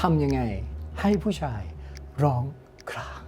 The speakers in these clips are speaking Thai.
ทำยังไงให้ผู้ชายร้องคราง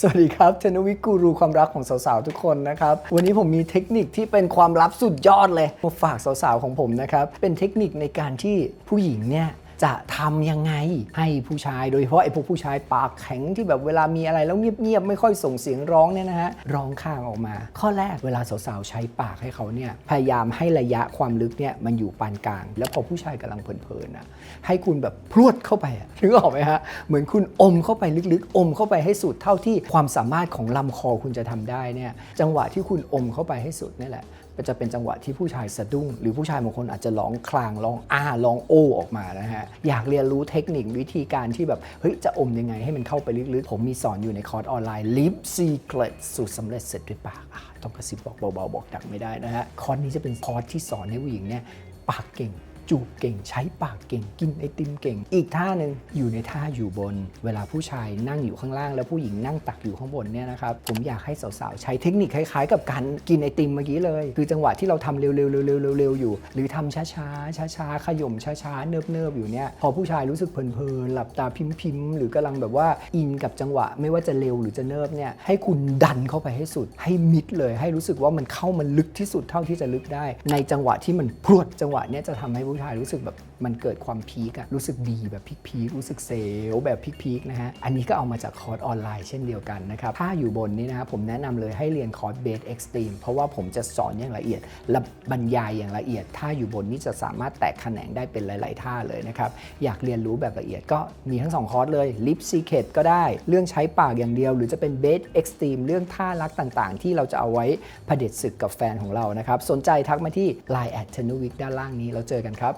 สวัสดีครับเทนวิกูรูความรักของสาวๆทุกคนนะครับ วันนี้ผมมีเทคนิคที่เป็นความลับสุดยอดเลยมาฝากสาวๆของผมนะครับ เป็นเทคนิคในการที่ผู้หญิงเนี่ย จะทำยังไงให้ผู้ชายโดยเฉพาะไอ้พวกผู้ชายปากแข็งที่แบบเวลามีอะไรแล้วเงียบๆไม่ค่อยส่งเสียงร้องเนี่ยนะฮะร้องข้างออกมา ข้อแรกเวลาสาวๆใช้ปากให้เขาเนี่ยพยายามให้ระยะความลึกเนี่ยมันอยู่ปานกลาง แล้วพอผู้ชายกำลังเพลินๆนะให้คุณแบบพรวดเข้าไปอะนึกออกไหมฮะเหมือนคุณอมเข้าไปลึกๆ อมเข้าไปให้สุดเท่าที่ความสามารถของลำคอคุณจะทำได้เนี่ยจังหวะที่คุณอมเข้าไปให้สุดนี่แหละ จะเป็นจังหวะที่ผู้ชายสะดุ้ง หรือผู้ชายบางคนอาจจะร้องคลางร้องอ้าร้องโอออกมานะฮะอยากเรียนรู้เทคนิควิธีการที่แบบเฮ้ยจะอมยังไงให้มันเข้าไปลึกๆผมมีสอนอยู่ในคอร์สออนไลน์ Lip Secret สูตรสำเร็จเสร็จด้วยปากต้องกระซิบบอกเบาๆบอกดังไม่ได้นะฮะคอร์สนี้จะเป็นคอร์สที่สอนให้ผู้หญิงเนี่ยปากเก่ง จูบเก่งใช้ปากเก่งกินไอติมเก่ง อีกท่าหนึ่งอยู่ในท่าอยู่บน เวลาผู้ชายนั่งอยู่ข้างล่าง แล้วผู้หญิงนั่งตักอยู่ข้างบนเนี่ยนะครับผมอยากให้สาวๆ ใช้เทคนิคคล้ายๆ กับการกินไอติมเมื่อกี้เลย คือจังหวะที่เราทำเร็วๆเร็วๆเร็วๆอยู่ หรือทำช้าๆช้าๆขย่มช้าๆเนิบๆอยู่เนี่ยพอผู้ชายรู้สึกเพลินๆหลับตาพิมพ์ๆหรือกำลังแบบว่าอินกับจังหวะไม่ว่าจะเร็วหรือจะเนิบเนี่ยให้คุณดันเข้าไปให้สุด ให้มิดเลย ให้รู้สึกว่ามันเข้ามันลึกที่สุดเท่าที่จะลึกได้ ในจังหวะที่มันพรวดจังหวะเนี้ยจะทำให้ผู้ชายรู้สึกแบบมันเกิดความพีคอะรู้สึกดีแบบพีคๆรู้สึกเซลแบบพีคๆนะฮะ อันนี้ก็เอามาจากคอร์สออนไลน์เช่นเดียวกันนะครับ ถ้าอยู่บนนี้นะครับผมแนะนำเลยให้เรียนคอร์สเบสเอ็กซ์ตรีมเพราะว่าผมจะสอนอย่างละเอียดและบรรยายอย่างละเอียด ถ้าอยู่บนนี้จะสามารถแตกแขนงได้เป็นหลาย ๆ ท่าเลยนะครับ อยากเรียนรู้แบบละเอียดก็มีทั้งสองคอร์สเลย Lip Secret ก็ได้ เรื่องใช้ปากอย่างเดียว หรือจะเป็นเบสเอ็กซ์ตรีมเรื่องท่ารักต่าง ๆ ที่เราจะเอาไว้เผด็จศึกกับแฟนของเรานะครับสนใจทักมาที่ Line แอดเทนวิกด้านล่างนี้แล้วเจอกันครับับ